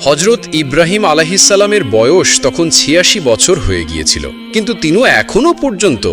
হজরত ইব্রাহিম আলাহিসাল্লামের বয়স তখন ছিয়াশি বছর হয়ে গিয়েছিল। কিন্তু তিনিও এখনও পর্যন্ত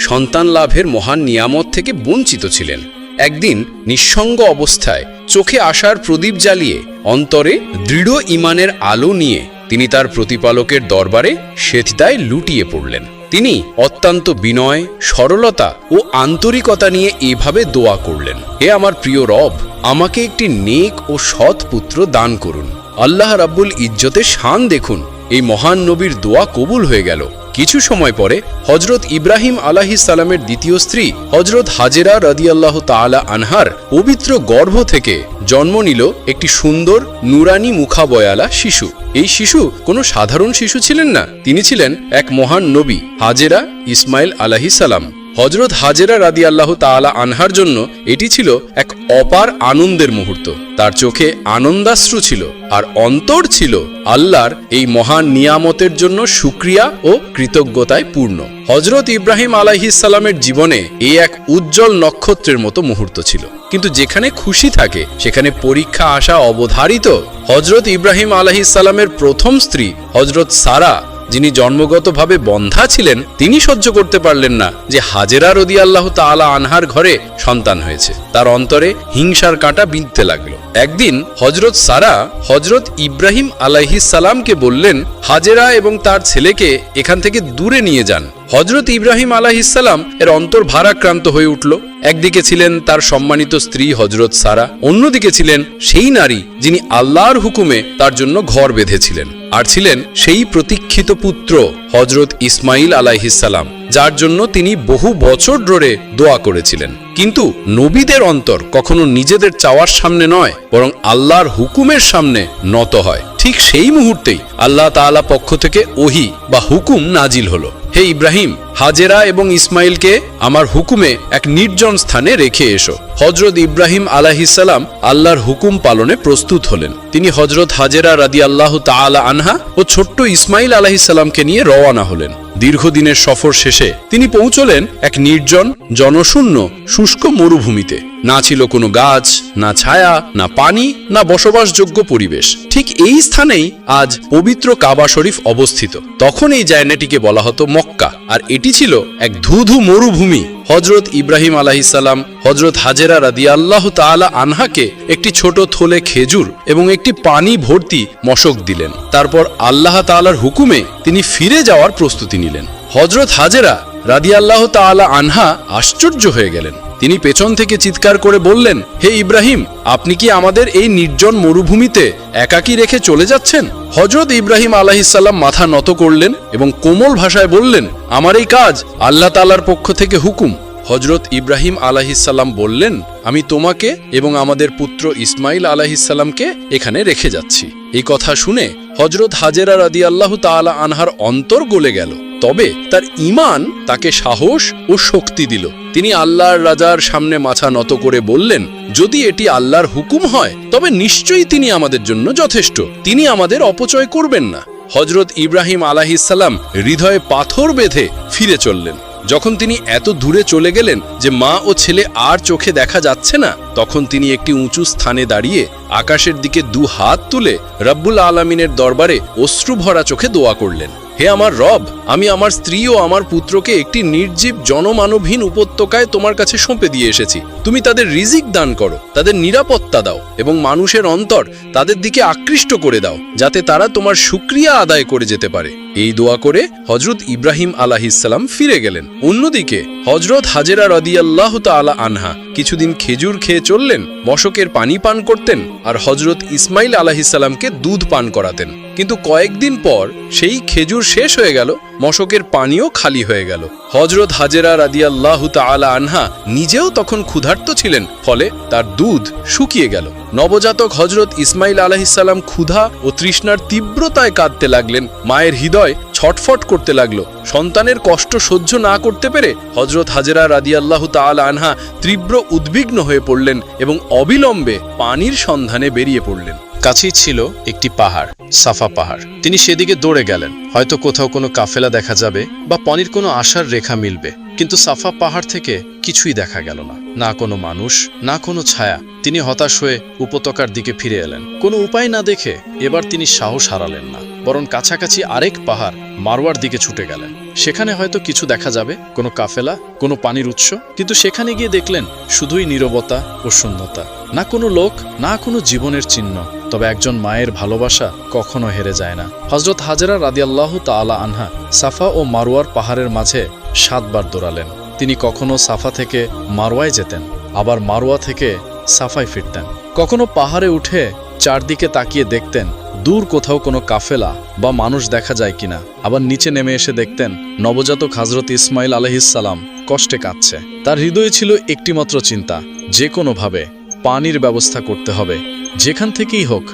সন্তান লাভের মহান নিয়ামত থেকে বঞ্চিত ছিলেন। একদিন নিঃসঙ্গ অবস্থায় চোখে আসার প্রদীপ জ্বালিয়ে অন্তরে দৃঢ় ইমানের আলো নিয়ে তিনি তার প্রতিপালকের দরবারে সেজদায় লুটিয়ে পড়লেন। তিনি অত্যন্ত বিনয়, সরলতা ও আন্তরিকতা নিয়ে এভাবে দোয়া করলেন, হে আমার প্রিয় রব, আমাকে একটি নেক ও সৎ পুত্র দান করুন। আল্লাহ রাব্বুল ইজ্জতের শান দেখুন। এই মহান নবীর দোয়া কবুল হয়ে গেল। কিছু সময় পরে হজরত ইব্রাহিম আলাহিস সালামের দ্বিতীয় স্ত্রী হজরত হাজেরা রদিয়াল্লাহ তাআলা আনহার পবিত্র গর্ভ থেকে জন্ম নিল একটি সুন্দর, নুরানি মুখাবয়ালা শিশু। এই শিশু কোনো সাধারণ শিশু ছিলেন না। তিনি ছিলেন এক মহান নবী, হাজেরা ইসমাইল আলাহি সালাম। হজরত হাজেরা রাদি আল্লাহ তাআলা আনহার জন্য এটি ছিল এক অপার আনন্দের মুহূর্ত। তার চোখে আনন্দাশ্রু ছিল আর অন্তর ছিল আল্লাহর এই মহান নিয়ামতের জন্য সুক্রিয়া ও কৃতজ্ঞতায় পূর্ণ। হজরত ইব্রাহিম আলাইহিসাল্লামের জীবনে এই এক উজ্জ্বল নক্ষত্রের মতো মুহূর্ত ছিল। কিন্তু যেখানে খুশি থাকে, সেখানে পরীক্ষা আসা অবধারিত হজরত ইব্রাহিম আলাহিসাল্লামের প্রথম স্ত্রী হজরত সারা যিনি জন্মগতভাবে বন্ধা ছিলেন, তিনি সহ্য করতে পারলেন না যে হাজেরা রদি আল্লাহ তালা আনহার ঘরে সন্তান হয়েছে। তার অন্তরে হিংসার কাঁটা বিঁধতে লাগল। একদিন হজরত সারা হজরত ইব্রাহিম আলাইহিস সালামকে বললেন, হাজেরা এবং তার ছেলেকে এখান থেকে দূরে নিয়ে যান। হজরত ইব্রাহিম আলাহিসাল্লাম এর অন্তর ভারাক্রান্ত হয়ে উঠল। একদিকে ছিলেন তার সম্মানিত স্ত্রী হজরত সারা, অন্যদিকে ছিলেন সেই নারী যিনি আল্লাহর হুকুমে তার জন্য ঘর বেঁধেছিলেন, আর ছিলেন সেই প্রতীক্ষিত পুত্র হজরত ইসমাইল আলাইহিসাল্লাম যার জন্য তিনি বহু বছর ধরে দোয়া করেছিলেন। কিন্তু নবীদের অন্তর কখনো নিজেদের চাওয়ার সামনে নয় বরং আল্লাহর হুকুমের সামনে নত হয়। ঠিক সেই মুহূর্তেই আল্লাহ তাআলা পক্ষ থেকে ওহি বা হুকুম নাজিল হলো। হে ইব্রাহিম, হাজেরা এবং ইসমাইলকে আমার হুকুমে এক নির্জন স্থানে রেখে এসো। হজরত ইব্রাহিম আলাহিসাল্লাম আল্লাহর হুকুম পালনে প্রস্তুত হলেন। তিনি হজরত হাজেরা রাদি আল্লাহ তাআলা আনহা ও ছোট্ট ইসমাইল আলাহিসাল্লামকে নিয়ে রওয়ানা হলেন। দীর্ঘদিনের সফর শেষে তিনি পৌঁছলেন এক নির্জন, জনশূন্য, শুষ্ক মরুভূমিতে। না ছিল কোনো গাছ, না ছায়া, না পানি, না বসবাসযোগ্য পরিবেশ। ঠিক এই স্থানেই আজ পবিত্র কাবা শরীফ অবস্থিত। তখন এই জায়গাটিকে বলা হতো মক্কা। আর এটি ছিল এক ধুধু মরুভূমি। হজরত ইব্রাহিম আলাহিসাল্লাম হজরত হাজেরা রাদি আল্লাহ তালা আনহাকে একটি ছোট থলে খেজুর এবং একটি পানি ভর্তি মশক দিলেন। তারপর আল্লাহ তালার হুকুমে তিনি ফিরে যাওয়ার প্রস্তুতি নিলেন। হজরত হাজেরা রাদি আল্লাহ তালা আনহা আশ্চর্য হয়ে গেলেন। তিনি পেছন থেকে চিৎকার করে বললেন, হে ইব্রাহিম, আপনি কি আমাদের এই নির্জন মরুভূমিতে একাকি রেখে চলে যাচ্ছেন? হজরত ইব্রাহিম আলাহিসাল্লাম মাথা নত করলেন এবং কোমল ভাষায় বললেন, আমার এই কাজ আল্লাহ তালার পক্ষ থেকে হুকুম। হজরত ইব্রাহিম আলাহিসাল্লাম বললেন, আমি তোমাকে এবং আমাদের পুত্র ইসমাইল আলাহিসাল্লামকে এখানে রেখে যাচ্ছি। এই কথা শুনে হজরত হাজেরা রাদি আল্লাহ তালা আনহার অন্তর গলে গেল। তবে তার ইমান তাকে সাহস ও শক্তি দিল। তিনি আল্লাহর রাজার সামনে মাথা নত করে বললেন, যদি এটি আল্লাহর হুকুম হয়, তবে নিশ্চয়ই তিনি আমাদের জন্য যথেষ্ট। তিনি আমাদের অপচয় করবেন না। হজরত ইব্রাহিম আলাহিসাল্লাম হৃদয়ে পাথর বেঁধে ফিরে চললেন। যখন তিনি এত দূরে চলে গেলেন যে মা ও ছেলে আর চোখে দেখা যাচ্ছে না, তখন তিনি একটি উঁচু স্থানে দাঁড়িয়ে আকাশের দিকে দু হাত তুলে রব্বুল আলমিনের দরবারে অশ্রু ভরা চোখে দোয়া করলেন। হে আমার রব, আমি আমার স্ত্রী ও আমার পুত্রকে একটি নির্জীব জনমানবহীন উপত্যকায় তোমার কাছে সঁপে দিয়ে এসেছি। তুমি তাদের রিজিক দান করো, তাদের নিরাপত্তা দাও এবং মানুষের অন্তর তাদের দিকে আকৃষ্ট করে দাও, যাতে তারা তোমার সুক্রিয়া আদায় করে যেতে পারে। এই দোয়া করে হজরত ইব্রাহিম আলাহিসাল্লাম ফিরে গেলেন। অন্যদিকে হজরত হাজেরা রদিয়াল্লাহ তালা আনহা কিছুদিন খেজুর খেয়ে চললেন, মশকের পানি পান করতেন আর হজরত ইসমাইল আলাহিসাল্লামকে দুধ পান করাতেন। কিন্তু কয়েকদিন পর সেই খেজুর শেষ হয়ে গেল, মশকের পানিও খালি হয়ে গেল। হজরত হাজেরা রাদিয়াল্লাহু তাআলা আনহা নিজেও তখন ক্ষুধার্ত ছিলেন, ফলে তার দুধ শুকিয়ে গেল। নবজাতক হজরত ইসমাইল আলাহিসাল্লাম ক্ষুধা ও তৃষ্ণার তীব্রতায় কাঁদতে লাগলেন, মায়ের হৃদয় ছটফট করতে লাগল। সন্তানের কষ্ট সহ্য না করতে পেরে হজরত হাজেরা রাদিয়াল্লাহু তাআলা আনহা তীব্র উদ্বিগ্ন হয়ে পড়লেন এবং অবিলম্বে পানির সন্ধানে বেরিয়ে পড়লেন। কাছেই ছিল একটি পাহাড়, সাফা পাহাড়। তিনি সেদিকে দৌড়ে গেলেন। হয়তো কোথাও কোনো কাফেলা দেখা যাবে বা পনির কোনো আশার রেখা মিলবে। কিন্তু সাফা পাহাড় থেকে কিছুই দেখা গেল না। না কোনো মানুষ, না কোনো ছায়া। তিনি হতাশ হয়ে উপত্যকার দিকে ফিরে এলেন। কোনো উপায় না দেখে এবার তিনি সাহস হারালেন না। বরং কাছাকাছি আরেক পাহাড় মারোয়ার দিকে ছুটে গেলেন। সেখানে হয়তো কিছু দেখা যাবে, কোনো কাফেলা, কোনো পানির উৎস, কিন্তু সেখানে গিয়ে দেখলেন শুধুই নীরবতা ও শূন্যতা, না কোনো লোক, না কোনো জীবনের চিহ্ন। তবে একজন মায়ের ভালোবাসা কখনো হেরে যায় না। হজরত হাজরা রাদিয়াল্লাহু তাআলা আনহা সাফা ও মারোয়ার পাহাড়ের মাঝে সাতবার দৌড়ালেন। তিনি কখনো সাফা থেকে মারোয়ায় যেতেন, আবার মারোয়া থেকে সাফায় ফিরতেন। কখনো পাহাড়ে উঠে চারদিকে তাকিয়ে দেখতেন দূর কোথাও কোনো কাফেলা বা মানুষ দেখা যায় কিনা, আবার নিচে নেমে এসে দেখতেন নবজাতক হজরত ইসমাইল আলহিসাল্লাম কষ্টে কাঁদছে। তার হৃদয়ে ছিল একটিমাত্র চিন্তা, যে কোনোভাবে পানির ব্যবস্থা করতে হবে। যেখান থেকেই হোক,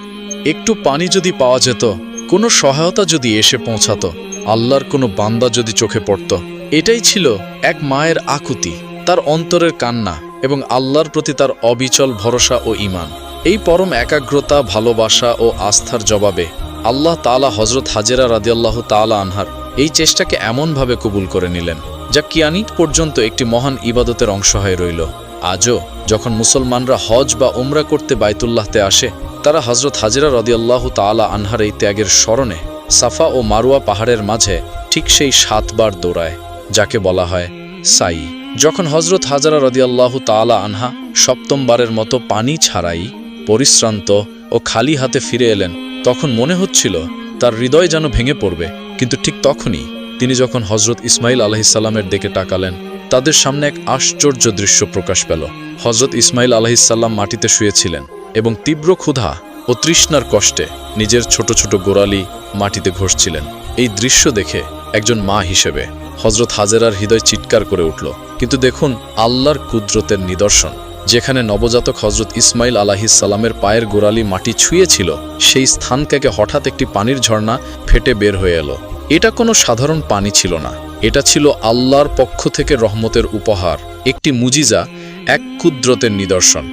একটু পানি যদি পাওয়া যেত, কোনো সহায়তা যদি এসে পৌঁছাতো, আল্লাহর কোনো বান্দা যদি চোখে পড়ত। এটাই ছিল এক মায়ের আকুতি, তার অন্তরের কান্না এবং আল্লাহর প্রতি তার অবিচল ভরসা ও ঈমান। এই পরম একাগ্রতা, ভালোবাসা ও আস্থার জবাবে আল্লাহ তাআলা হজরত হাজেরা রাদিয়াল্লাহু তাআলা আনহার এই চেষ্টাকে এমনভাবে কবুল করে নিলেন, যা কিয়ানিত পর্যন্ত একটি মহান ইবাদতের অংশ হয়ে রইল। আজও যখন মুসলমানরা হজ বা উমরা করতে বাইতুল্লাহতে আসে, তারা হজরত হাজিরা রদিয়াল্লাহু তাআলা আনহার এই ত্যাগের স্মরণে সাফা ও মারুয়া পাহাড়ের মাঝে ঠিক সেই সাতবার দৌড়ায়, যাকে বলা হয় সাই। যখন হজরত হাজারা রদিয়াল্লাহু তাআলা আনহা সপ্তমবারের মতো পানি ছাড়াই পরিশ্রান্ত ও খালি হাতে ফিরে এলেন। তখন মনে হচ্ছিল, তার হৃদয় যেন ভেঙে পড়বে, কিন্তু ঠিক তখনই তিনি যখন হজরত ইসমাইল আলহিসাল্লামের দিকে তাকালেন, তাদের সামনে এক আশ্চর্য দৃশ্য প্রকাশ পেল। হজরত ইসমাইল আলহিসাল্লাম মাটিতে শুয়েছিলেন এবং তীব্র ক্ষুধা ও তৃষ্ণার কষ্টে নিজের ছোট ছোট গোড়ালি মাটিতে ঘষছিলেন। এই দৃশ্য দেখে একজন মা হিসেবে হজরত হাজেরার হৃদয় চিৎকার করে উঠল। কিন্তু দেখুন, আল্লাহর কুদরতের নিদর্শন। যেখানে নবজাতক হজরত ইসমাইল আলাহিসাল্লামের পায়ের গোড়ালি মাটি ছুঁয়েছিল, সেই স্থান থেকে হঠাৎ একটি পানির ঝর্ণা ফেটে বের হয়ে এলো। এটা কোনো সাধারণ পানি ছিল না। এটা ছিল আল্লাহর পক্ষ থেকে রহমতের উপহার, একটি মুজিজা, এক কুদরতের নিদর্শন।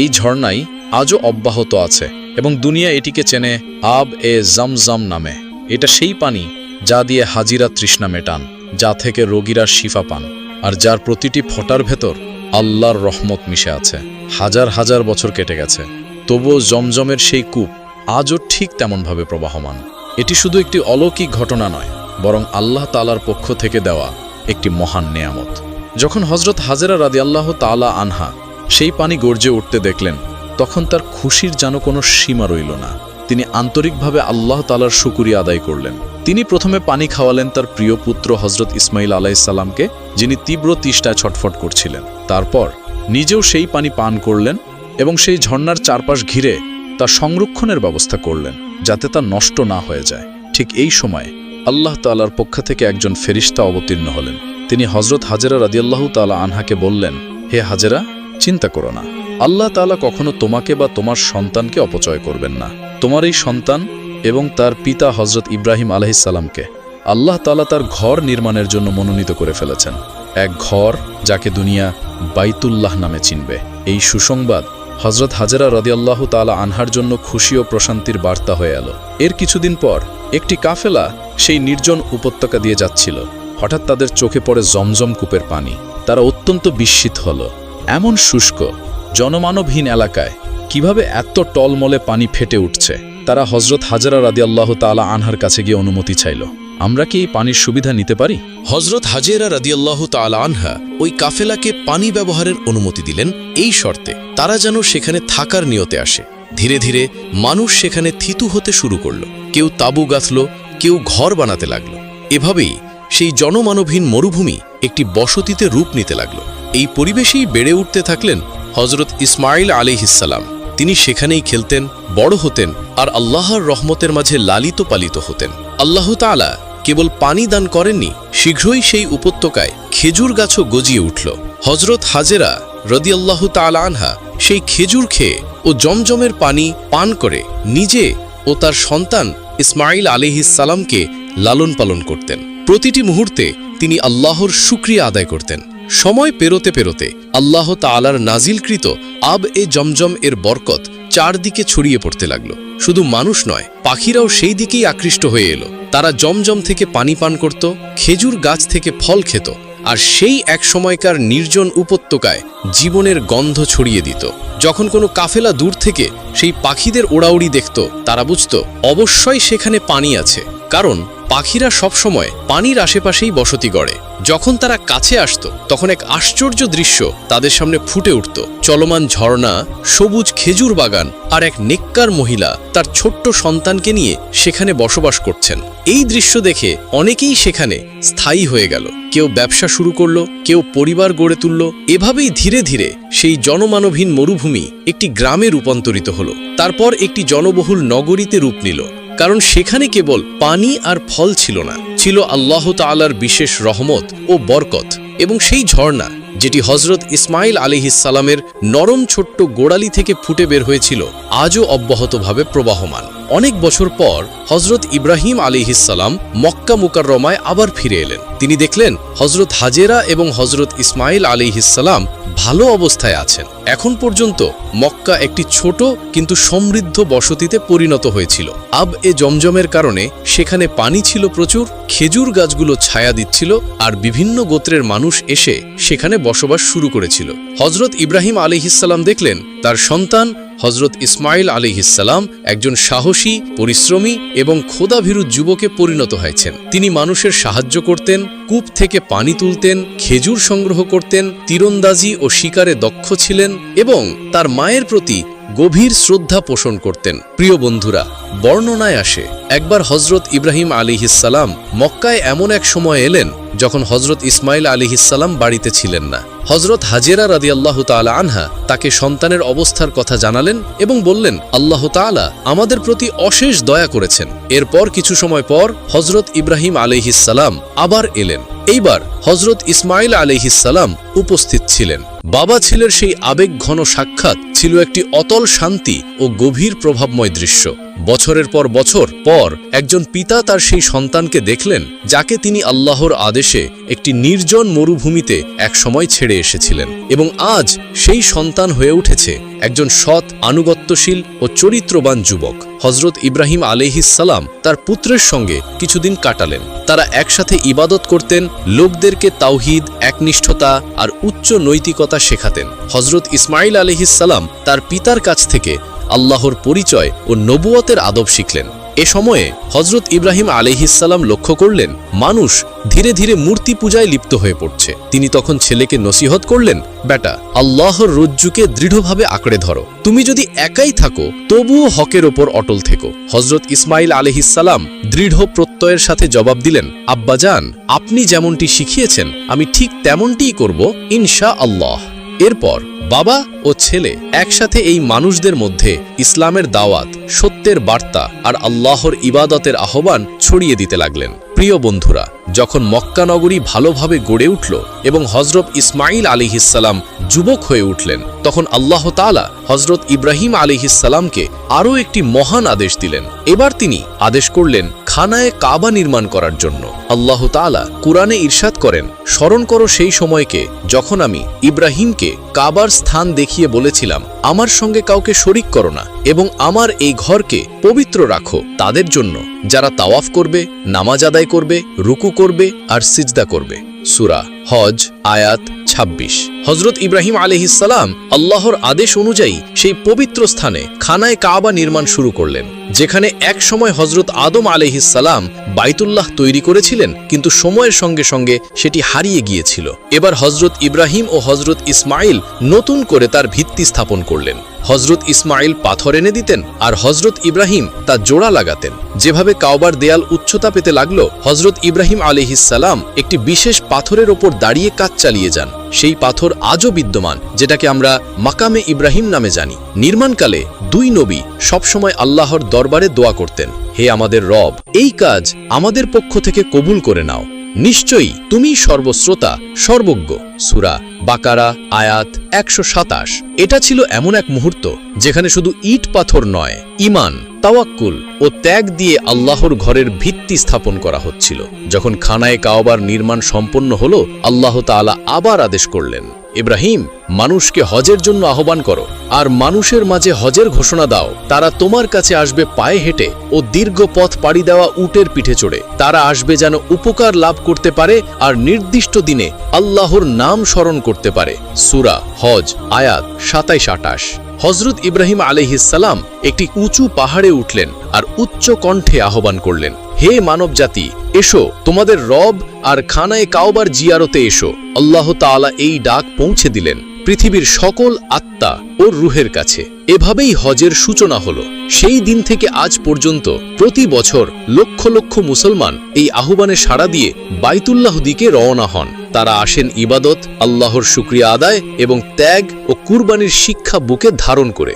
এই ঝর্ণাই আজও অব্যাহত আছে এবং দুনিয়া এটিকে চেনে আব এ জমজম নামে। এটা সেই পানি যা দিয়ে হাজিরা তৃষ্ণা মেটান, যা থেকে রোগীরা শিফা পান, আর যার প্রতিটি ফোঁটার ভেতর আল্লাহর রহমত মিশে আছে। হাজার হাজার বছর কেটে গেছে। তবুও জমজমের সেই কূপ আজও ঠিক তেমনভাবে প্রবাহমান। এটি শুধু একটি অলৌকিক ঘটনা নয়, বরং আল্লাহ তালার পক্ষ থেকে দেওয়া একটি মহান নেয়ামত। যখন হজরত হাজেরা রাদি আল্লাহ তালা আনহা সেই পানি গর্জে উঠতে দেখলেন, তখন তার খুশির যেন কোনো সীমা রইল না। তিনি আন্তরিকভাবে আল্লাহ তালার শুকুরিয়া আদায় করলেন। তিনি প্রথমে পানি খাওয়ালেন তার প্রিয় পুত্র হজরত ইসমাইল আলাইসাল্লামকে যিনি তীব্র তিষ্টায় ছটফট করছিলেন। তারপর নিজেও সেই পানি পান করলেন এবং সেই ঝর্ণার চারপাশ ঘিরে তা সংরক্ষণের ব্যবস্থা করলেন, যাতে তা নষ্ট না হয়ে যায়। ঠিক এই সময় আল্লাহ তালার পক্ষ থেকে একজন ফেরিস্তা অবতীর্ণ হলেন। তিনি হজরত হাজেরা রাদিয়াল্লাহু তালা আনহাকে বললেন, হে হাজেরা, চিন্তা করো না। আল্লাহ তাআলা কখনো তোমাকে বা তোমার সন্তানকে অপচয় করবেন না। তোমার এই সন্তান এবং তার পিতা হজরত ইব্রাহিম আলহিসাল্লামকে আল্লাহ তাআলা তার ঘর নির্মাণের জন্য মনোনীত করে ফেলেছেন। এক ঘর যাকে দুনিয়া বাইতুল্লাহ নামে চিনবে। এই সুসংবাদ হজরত হাজেরা রদিয়াল্লাহু তাআলা আনহার জন্য খুশি ও প্রশান্তির বার্তা হয়ে এলো। এর কিছুদিন পর একটি কাফেলা সেই নির্জন উপত্যকা দিয়ে যাচ্ছিল। হঠাৎ তাদের চোখে পড়ে জমজম কূপের পানি। তারা অত্যন্ত বিস্মিত হল। এমন শুষ্ক, জনমানবহীন এলাকায় কীভাবে এত টলমলে পানি ফেটে উঠছে? তারা হজরত হাজারা রাদি আল্লাহ তালা আনহার কাছে গিয়ে অনুমতি চাইল। আমরা কি এই পানির সুবিধা নিতে পারি? হজরত হাজেরা রাদিয়াল্লাহু তাআলা আনহা ওই কাফেলাকে পানি ব্যবহারের অনুমতি দিলেন এই শর্তে, তারা যেন সেখানে থাকার নিয়তে আসে। ধীরে ধীরে মানুষ সেখানে থিতু হতে শুরু করল। কেউ তাঁবু গাঁথল, কেউ ঘর বানাতে লাগল। এভাবেই সেই জনমানবহীন মরুভূমি একটি বসতিতে রূপ নিতে লাগল। এই পরিবেশেই বেড়ে উঠতে থাকলেন হজরত ইসমাইল আলিহিসাল্লাম তিনি সেখানেই খেলতেন, বড় হতেন আর আল্লাহর রহমতের মাঝে লালিত পালিত হতেন। আল্লাহ তাআলা কেবল পানি দান করেননি, শীঘ্রই সেই উপত্যকায় খেজুর গাছও গজিয়ে উঠল। হজরত হাজেরা রদিয়াল্লাহু তাআলা আনহা সেই খেজুর খেয়ে ও জমজমের পানি পান করে নিজে ও তার সন্তান ইসমাইল আলিহিসাল্লামকে লালন পালন করতেন। প্রতিটি মুহূর্তে তিনি আল্লাহর শুক্রিয়া আদায় করতেন। সময় পেরোতে পেরোতে আল্লাহ তাআলার নাজিলকৃত আব এ জমজম এর বরকত চারদিকে ছড়িয়ে পড়তে লাগল। শুধু মানুষ নয়, পাখিরাও সেই দিকেই আকৃষ্ট হয়ে এলো। তারা জমজম থেকে পানি পান করত, খেজুর গাছ থেকে ফল খেত আর সেই এক সময়কার নির্জন উপত্যকায় জীবনের গন্ধ ছড়িয়ে দিত। যখন কোনো কাফেলা দূর থেকে সেই পাখিদের ওড়াউড়ি দেখত, তারা বুঝত, অবশ্যই সেখানে পানি আছে। কারণ পাখিরা সবসময় পানির আশেপাশেই বসতি গড়ে। যখন তারা কাছে আসত, তখন এক আশ্চর্য দৃশ্য তাদের সামনে ফুটে উঠত। চলমান ঝর্ণা, সবুজ খেজুর বাগান আর এক নেককার মহিলা তার ছোট্ট সন্তানকে নিয়ে সেখানে বসবাস করছেন। এই দৃশ্য দেখে অনেকেই সেখানে স্থায়ী হয়ে গেল। কেউ ব্যবসা শুরু করল, কেউ পরিবার গড়ে তুলল। এভাবেই ধীরে ধীরে সেই জনমানবহীন মরুভূমি একটি গ্রামে রূপান্তরিত হলো। তারপর একটি জনবহুল নগরীতে রূপ নিল। কারণ সেখানে কেবল পানি আর ফল ছিল না। ছিল আল্লাহ তালার বিশেষ রহমত ও বরকত এবং সেই ঝর্ণা যেটি হজরত ইসমাইল আলিহিসালামের নরম ছোট্ট গোড়ালি থেকে ফুটে বের হয়েছিল, আজও অব্যাহতভাবে প্রবাহমান। অনেক বছর পর হজরত ইব্রাহিম আলিহিসাল্লাম মক্কা মুকাররমায় আবার ফিরে এলেন। তিনি দেখলেন হজরত হাজেরা এবং হজরত ইসমাইল আলিহিসাল্লাম ভালো অবস্থায় আছেন। এখন পর্যন্ত মক্কা একটি ছোট কিন্তু সমৃদ্ধ বসতিতে পরিণত হয়েছিল। আব এ জমজমের কারণে সেখানে পানি ছিল প্রচুর, খেজুর গাছগুলো ছায়া দিচ্ছিল আর বিভিন্ন গোত্রের মানুষ এসে সেখানে বসবাস শুরু করেছিল। হজরত ইব্রাহিম আলিহিসাল্লাম দেখলেন তার সন্তান হজরত ইসমাইল আলিহিসাল্লাম একজন সাহসী, পরিশ্রমী এবং খোদাভীরু যুবকে পরিণত হয়েছেন। তিনি মানুষের সাহায্য করতেন কূপ থেকে পানি তুলতেন, খেজুর সংগ্রহ করতেন, তীরন্দাজি ও শিকারে দক্ষ ছিলেন এবং তার মায়ের প্রতি গভীর শ্রদ্ধা পোষণ করতেন। প্রিয় বন্ধুরা, বর্ণনায় আসে, একবার হজরত ইব্রাহিম আলিহিসাল্লাম মক্কায় এমন এক সময় এলেন, যখন হজরত ইসমাইল আলিহিসাল্লাম বাড়িতে ছিলেন না। হজরত হাজেরা রাদিয়াল্লাহ তাআলা আনহা তাকে সন্তানের অবস্থার কথা জানালেন এবং বললেন, আল্লাহ তাআলা আমাদের প্রতি অশেষ দয়া করেছেন। এরপর কিছু সময় পর হজরত ইব্রাহিম আলিহিসাল্লাম আবার এলেন। এইবার হজরত ইসমাইল আলিহিসাল্লাম উপস্থিত ছিলেন। বাবা ছেলের সেই আবেগ ঘন সাক্ষাৎ, ছিল একটি অতল শান্তি ও গভীর প্রভাবময় দৃশ্য। বছরের পর বছর পর একজন পিতা তার সেই সন্তানকে দেখলেন, যাকে তিনি আল্লাহর আদেশে একটি নির্জন মরুভূমিতে একসময় ছেড়ে এসেছিলেন এবং আজ সেই সন্তান হয়ে উঠেছে একজন সৎ, আনুগত্যশীল ও চরিত্রবান যুবক। হজরত ইব্রাহিম সালাম তার পুত্রের সঙ্গে কিছুদিন কাটালেন। তারা একসাথে ইবাদত করতেন, লোকদেরকে তাওহিদ, একনিষ্ঠতা আর উচ্চ নৈতিকতা শেখাতেন। হজরত ইসমাইল সালাম তার পিতার কাছ থেকে আল্লাহর পরিচয় ও নবুয়তের আদব শিখলেন। এ সময়ে হজরত ইব্রাহিম আলিহিসাল্লাম লক্ষ্য করলেন, মানুষ ধীরে ধীরে মূর্তি পূজায় লিপ্ত হয়ে পড়ছে। তিনি তখন ছেলেকে নসিহত করলেন, বেটা, আল্লাহর রজ্জুকে দৃঢ়ভাবে আঁকড়ে ধরো। তুমি যদি একাই থাকো, তবুও হকের ওপর অটল থেকো। হজরত ইসমাইল আলিহিসাল্লাম দৃঢ় প্রত্যয়ের সাথে জবাব দিলেন, আব্বাজান, আপনি যেমনটি শিখিয়েছেন, আমি ঠিক তেমনটিই করব ইনশা আল্লাহ এরপর বাবা ও ছেলে একসাথে এই মানুষদের মধ্যে ইসলামের দাওয়াত, সত্যের বার্তা আর আল্লাহর ইবাদতের আহ্বান ছড়িয়ে দিতে লাগলেন। প্রিয় বন্ধুরা, যখন মক্কা নগরী ভালোভাবে গড়ে উঠল এবং হজরত ইসমাইল আলিহিসাল্লাম যুবক হয়ে উঠলেন, তখন আল্লাহ তালা হজরত ইব্রাহিম আলিহিসাল্লামকে আরও একটি মহান আদেশ দিলেন। এবার তিনি আদেশ করলেন খানায় কাবা নির্মাণ করার জন্য। আল্লাহ তালা কুরআনে ইরশাদ করেন, স্মরণ করো সেই সময়কে যখন আমি ইব্রাহিমকে কাবার স্থান দেখিয়ে বলেছিলাম, আমার সঙ্গে কাউকে শরিক করো না এবং আমার এই ঘরকে পবিত্র রাখো। তাদের জন্য যারা তাওয়াফ করবে, নামাজ আদায় করবে, রুকু করবে আর সিজদা করবে। সুরা হজ, আয়াত ২৬ হজরত ইব্রাহিম আলহিসাল্লাম আল্লাহর আদেশ অনুযায়ী সেই পবিত্র স্থানে খানায় কাবা নির্মাণ শুরু করলেন, যেখানে এক সময় হজরত আদম আলহিসাল্লাম বাইতুল্লাহ তৈরি করেছিলেন, কিন্তু সময়ের সঙ্গে সঙ্গে সেটি হারিয়ে গিয়েছিল। এবার হজরত ইব্রাহিম ও হজরত ইসমাইল নতুন করে তার ভিত্তি স্থাপন করলেন। হজরত ইসমাইল পাথর এনে দিতেন আর হজরত ইব্রাহিম তা জোড়া লাগাতেন। যেভাবে কাওবার দেয়াল উচ্চতা পেতে লাগল, হজরত ইব্রাহিম আলিহিসাল্লাম একটি বিশেষ পাথরের ওপর দাঁড়িয়ে কাজ চালিয়ে যান। সেই পাথর আজও বিদ্যমান, যেটাকে আমরা মাকামে ইব্রাহিম নামে জানি। নির্মাণকালে দুই নবী সবসময় আল্লাহর দরবারে দোয়া করতেন, হে আমাদের রব, এই কাজ আমাদের পক্ষ থেকে কবুল করে নাও। নিশ্চয়ই তুমি সর্বশ্রোতা, সর্বজ্ঞ। সুরা বাকারা, আয়াত একশো সাতাশ। এটা ছিল এমন এক মুহূর্ত যেখানে শুধু ইট পাথর নয় ইমান তাওয়াক্কুল ও ত্যাগ দিয়ে আল্লাহর ঘরের ভিত্তি স্থাপন করা হচ্ছিল। যখন খানায় কাওবার নির্মাণ সম্পন্ন হল, আল্লাহ তালা আবার আদেশ করলেন। ইব্রাহিম, মানুষকে হজের জন্য আহ্বান করো, আর মানুষের মাঝে হজের ঘোষণা দাও। তারা তোমার কাছে আসবে পায়ে হেঁটে ও দীর্ঘ পথ পাড়ি দেওয়া উটের পিঠে চড়ে। তারা আসবে যেন উপকার লাভ করতে পারে আর নির্দিষ্ট দিনে আল্লাহর নাম স্মরণ করতে পারে। সুরা হজ, আয়াত সাতাইশ আটাশ হজরত ইব্রাহিম আলহিসাল্লাম একটি উঁচু পাহাড়ে উঠলেন আর উচ্চ কণ্ঠে আহ্বান করলেন। হে মানব জাতি এসো, তোমাদের রব আর খানায় কাওবার জিয়ারতে এসো। আল্লাহ তাআলা এই ডাক পৌঁছে দিলেন পৃথিবীর সকল আত্মা ও রুহের কাছে। এভাবেই হজের সূচনা হলো। সেই দিন থেকে আজ পর্যন্ত প্রতি বছর লক্ষ লক্ষ মুসলমান এই আহ্বানে সাড়া দিয়ে বাইতুল্লাহ দিকে রওনা হন। তারা আসেন ইবাদত, আল্লাহর শুক্রিয়া আদায় এবং ত্যাগ ও কুরবানির শিক্ষা বুকে ধারণ করে।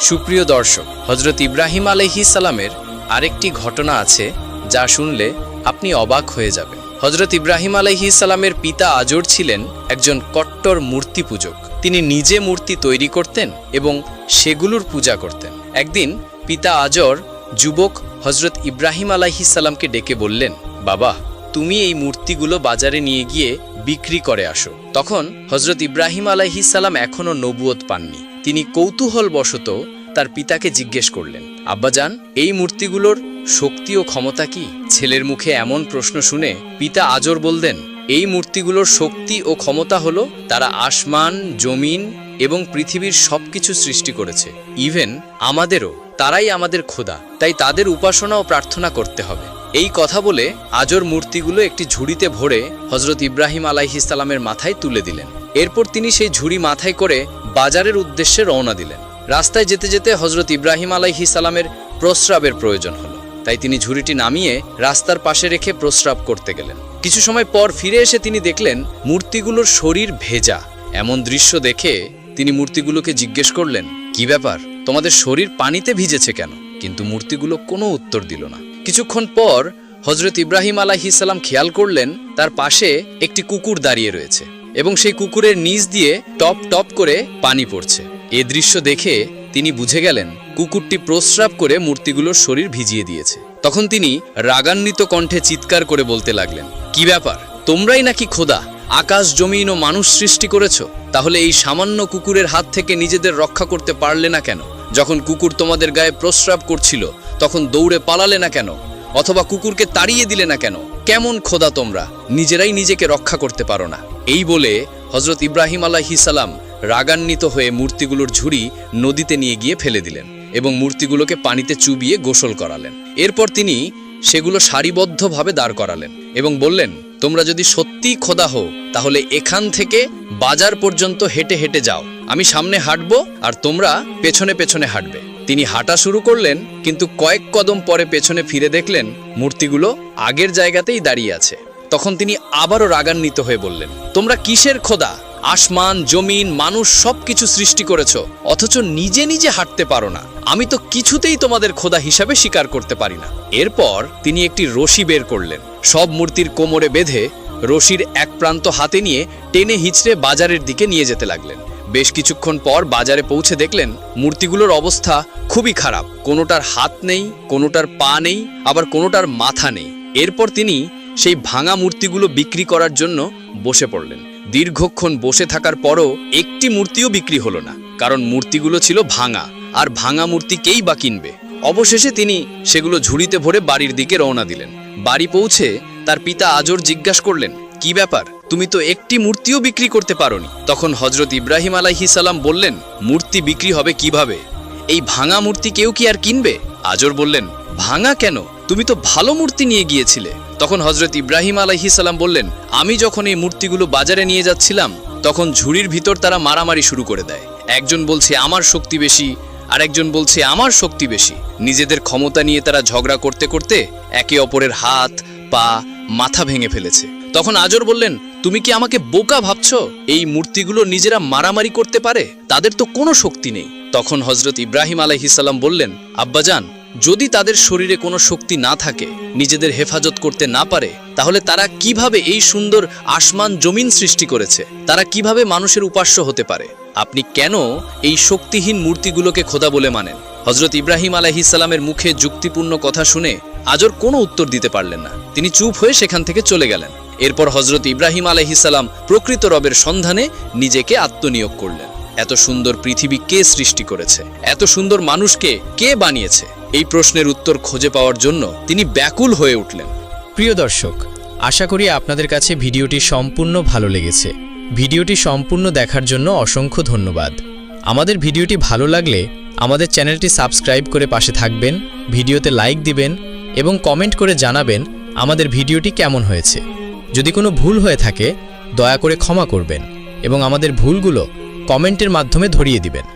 সুপ্রিয় দর্শক হজরত ইব্রাহিম আলহি সালামের আরেকটি ঘটনা আছে যা শুনলে আপনি অবাক হয়ে যাবেন। হজরত ইব্রাহিম আলহি সালামের পিতা আজর ছিলেন একজন কট্টর মূর্তি পূজক তিনি নিজে মূর্তি তৈরি করতেন এবং সেগুলোর পূজা করতেন। একদিন পিতা আজর যুবক হজরত ইব্রাহিম আলাইহি সালামকে ডেকে বললেন, বাবা, তুমি এই মূর্তিগুলো বাজারে নিয়ে গিয়ে বিক্রি করে আসো। তখন হজরত ইব্রাহিম আলাইহি সালাম এখনও নবুয়ত পাননি। তিনি কৌতূহল বশত তার পিতাকে জিজ্ঞেস করলেন, আব্বাজান, এই মূর্তিগুলোর শক্তি ও ক্ষমতা কি? ছেলের মুখে এমন প্রশ্ন শুনে পিতা আজর বললেন, এই মূর্তিগুলোর শক্তি ও ক্ষমতা হলো তারা আসমান, জমিন এবং পৃথিবীর সবকিছু সৃষ্টি করেছে। ইভেন আমাদেরও, তারাই আমাদের খোদা, তাই তাদের উপাসনা ও প্রার্থনা করতে হবে। এই কথা বলে আজর মূর্তিগুলো একটি ঝুড়িতে ভরে হজরত ইব্রাহিম আলাইহিসালামের মাথায় তুলে দিলেন। এরপর তিনি সেই ঝুড়ি মাথায় করে বাজারের উদ্দেশ্যে রওনা দিলেন। রাস্তায় যেতে যেতে হজরত ইব্রাহিম আলাইহি সালামের প্রস্রাবের প্রয়োজন হলো। তাই তিনি ঝুড়িটি নামিয়ে রাস্তার পাশে রেখে প্রস্রাব করতে গেলেন। কিছু সময় পর ফিরে এসে তিনি দেখলেন মূর্তিগুলোর শরীর ভেজা। এমন দৃশ্য দেখে তিনি মূর্তিগুলোকে জিজ্ঞেস করলেন, কি ব্যাপার? তোমাদের শরীর পানিতে ভিজেছে কেন? কিন্তু মূর্তিগুলো কোনো উত্তর দিল না। কিছুক্ষণ পর হজরত ইব্রাহিম আলাহিসাল্লাম খেয়াল করলেন, তার পাশে একটি কুকুর দাঁড়িয়ে রয়েছে এবং সেই কুকুরের নিচ দিয়ে টপ টপ করে পানি পড়ছে। এ দৃশ্য দেখে তিনি বুঝে গেলেন কুকুরটি প্রস্রাব করে মূর্তিগুলোর শরীর ভিজিয়ে দিয়েছে। তখন তিনি রাগান্বিত কণ্ঠে চিৎকার করে বলতে লাগলেন, কি ব্যাপার? তোমরাই নাকি খোদা? আকাশ, জমিন ও মানুষ সৃষ্টি করেছ? তাহলে এই সামান্য কুকুরের হাত থেকে নিজেদের রক্ষা করতে পারলে না কেন? যখন কুকুর তোমাদের গায়ে প্রস্রাব করছিল, তখন দৌড়ে পালালে না কেন? অথবা কুকুরকে তাড়িয়ে দিলে না কেন? কেমন খোদা তোমরা? নিজেরাই নিজেকে রক্ষা করতে পারো না। এই বলে হজরত ইব্রাহিম আলাহিসাল্লাম রাগান্বিত হয়ে মূর্তিগুলোর ঝুড়ি নদীতে নিয়ে গিয়ে ফেলে দিলেন। এবং মূর্তিগুলোকে পানিতে চুবিয়ে গোসল করালেন। এরপর তিনি সেগুলো সারিবদ্ধভাবে দাঁড় করালেন এবং বললেন, তোমরা যদি সত্যিই খোদা হো তাহলে এখান থেকে বাজার পর্যন্ত হেঁটে হেঁটে যাও। আমি সামনে হাঁটবো আর তোমরা পেছনে পেছনে হাঁটবে। তিনি হাঁটা শুরু করলেন, কিন্তু কয়েক কদম পরে পেছনে ফিরে দেখলেন মূর্তিগুলো আগের জায়গাতেই দাঁড়িয়ে আছে। তখন তিনি আবারও রাগান্বিত হয়ে বললেন, তোমরা কিসের খোদা? আসমান, জমিন, মানুষ সবকিছু সৃষ্টি করেছ, অথচ নিজে নিজে হাঁটতে পারো না। আমি তো কিছুতেই তোমাদের খোদা হিসাবে স্বীকার করতে পারি না। এরপর তিনি একটি রশি বের করলেন। সব মূর্তির কোমরে বেঁধে রশির এক প্রান্ত হাতে নিয়ে টেনে হিচড়ে বাজারের দিকে নিয়ে যেতে লাগলেন। বেশ কিছুক্ষণ পর বাজারে পৌঁছে দেখলেন, মূর্তিগুলোর অবস্থা খুবই খারাপ। কোনোটার হাত নেই, কোনোটার পা নেই, আবার কোনোটার মাথা নেই। এরপর তিনি সেই ভাঙা মূর্তিগুলো বিক্রি করার জন্য বসে পড়লেন। দীর্ঘক্ষণ বসে থাকার পরও একটি মূর্তিও বিক্রি হলো না, কারণ মূর্তিগুলো ছিল ভাঙা, আর ভাঙা মূর্তি কেই বা কিনবে? অবশেষে তিনি সেগুলো ঝুড়িতে ভরে বাড়ির দিকে রওনা দিলেন। বাড়ি পৌঁছে তার পিতা আজর জিজ্ঞাসা করলেন, কি ব্যাপার? তুমি তো একটি মূর্তিও বিক্রি করতে পারোনি। তখন হজরত ইব্রাহিম সালাম বললেন, মূর্তি বিক্রি হবে কীভাবে? এই ভাঙা মূর্তি কেউ কি আর কিনবে? আজর বললেন, ভাঙা কেন? তুমি তো ভালো মূর্তি নিয়ে গিয়েছিলে। তখন হজরত ইব্রাহিম সালাম বললেন, আমি যখন এই মূর্তিগুলো বাজারে নিয়ে যাচ্ছিলাম, তখন ঝুড়ির ভিতর তারা মারামারি শুরু করে দেয়। একজন বলছে, আমার শক্তি বেশি। আর একজন বলছে, আমার শক্তি বেশি। নিজেদের ক্ষমতা নিয়ে তারা ঝগড়া করতে করতে একে অপরের হাত, পা, মাথা ভেঙে ফেলেছে। তখন আজর বললেন, তুমি কি আমাকে বোকা ভাবছ? এই মূর্তিগুলো নিজেরা মারামারি করতে পারে? তাদের তো কোনো শক্তি নেই। তখন হজরত ইব্রাহিম আলাইহিসাল্লাম বললেন, আব্বাজান যদি তাদের শরীরে কোনো শক্তি না থাকে, নিজেদের হেফাজত করতে না পারে, তাহলে তারা কীভাবে এই সুন্দর আসমান জমিন সৃষ্টি করেছে? তারা কীভাবে মানুষের উপাস্য হতে পারে? আপনি কেন এই শক্তিহীন মূর্তিগুলোকে খোদা বলে মানেন? হজরত ইব্রাহিম আলাইহিসাল্লামের মুখে যুক্তিপূর্ণ কথা শুনে আজর কোনো উত্তর দিতে পারলেন না। তিনি চুপ হয়ে সেখান থেকে চলে গেলেন। এরপর হজরত ইব্রাহিম আলহিসাল্লাম প্রকৃত রবের সন্ধানে নিজেকে আত্মনিয়োগ করলেন। এত সুন্দর পৃথিবী কে সৃষ্টি করেছে? এত সুন্দর মানুষকে কে বানিয়েছে? এই প্রশ্নের উত্তর খুঁজে পাওয়ার জন্য তিনি ব্যাকুল হয়ে উঠলেন। প্রিয় দর্শক, আশা করি আপনাদের কাছে ভিডিওটি সম্পূর্ণ ভালো লেগেছে। ভিডিওটি সম্পূর্ণ দেখার জন্য অসংখ্য ধন্যবাদ। আমাদের ভিডিওটি ভালো লাগলে আমাদের চ্যানেলটি সাবস্ক্রাইব করে পাশে থাকবেন, ভিডিওতে লাইক দিবেন এবং কমেন্ট করে জানাবেন আমাদের ভিডিওটি কেমন হয়েছে। যদি কোনো ভুল হয়ে থাকে, দয়া করে ক্ষমা করবেন এবং আমাদের ভুলগুলো কমেন্টের মাধ্যমে ধরিয়ে দিবেন।